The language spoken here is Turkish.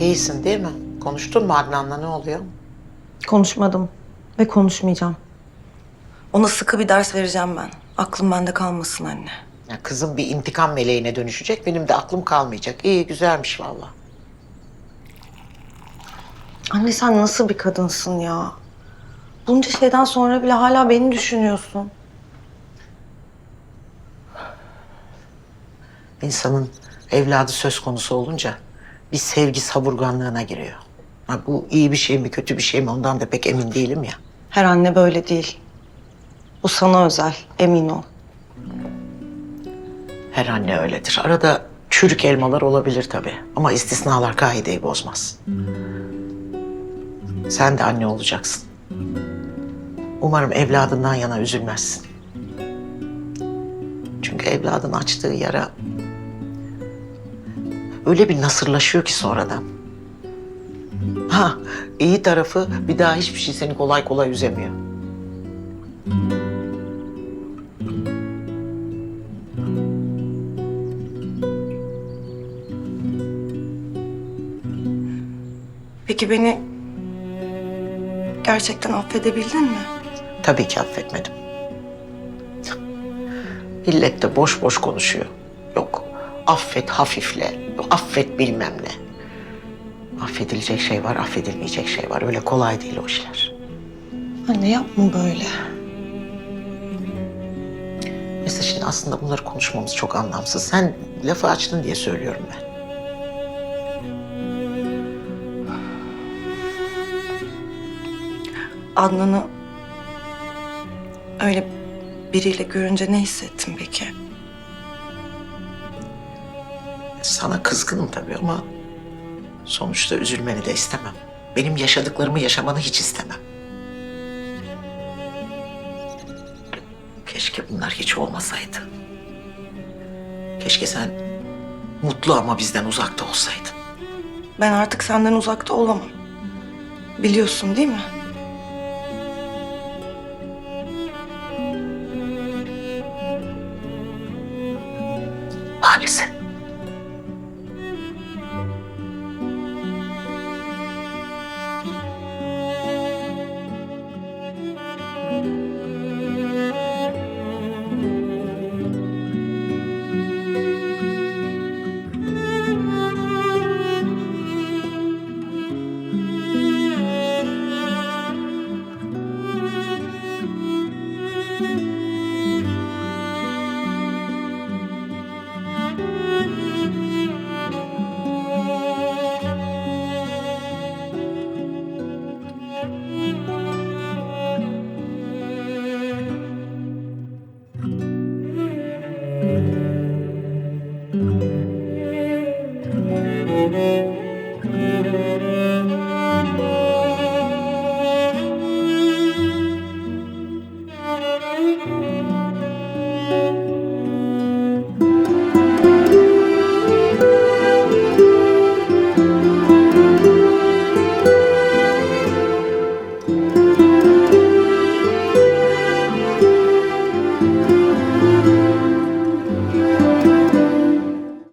İyisin değil mi? Konuştun mu Adnan'la ne oluyor? Konuşmadım ve konuşmayacağım. Ona sıkı bir ders vereceğim ben. Aklım bende kalmasın anne. Ya kızım bir intikam meleğine dönüşecek. Benim de aklım kalmayacak. İyi güzelmiş vallahi. Anne sen nasıl bir kadınsın ya? Bunca şeyden sonra bile hala beni düşünüyorsun. İnsanın evladı söz konusu olunca bir sevgi savurganlığına giriyor. Ha, bu iyi bir şey mi kötü bir şey mi ondan da pek emin değilim ya. Her anne böyle değil. Bu sana özel, emin ol. Her anne öyledir. Arada çürük elmalar olabilir tabii. Ama istisnalar kaideyi bozmaz. Sen de anne olacaksın. Umarım evladından yana üzülmezsin. Çünkü evladın açtığı yara öyle bir nasırlaşıyor ki sonradan. Ha, iyi tarafı bir daha hiçbir şey seni kolay kolay üzemiyor. Peki beni gerçekten affedebildin mi? Tabii ki affetmedim. Millet de boş boş konuşuyor. Yok affet hafifle, affet bilmem ne. Affedilecek şey var, affedilmeyecek şey var. Öyle kolay değil o işler. Anne yapma böyle. Mesela şimdi aslında bunları konuşmamız çok anlamsız. Sen lafı açtın diye söylüyorum ben. Adnan'ı öyle biriyle görünce ne hissettin peki? Sana kızgınım tabii ama sonuçta üzülmeni de istemem. Benim yaşadıklarımı yaşamanı hiç istemem. Keşke bunlar hiç olmasaydı. Keşke sen mutlu ama bizden uzakta olsaydın. Ben artık senden uzakta olamam. Biliyorsun değil mi? Maalesef. Música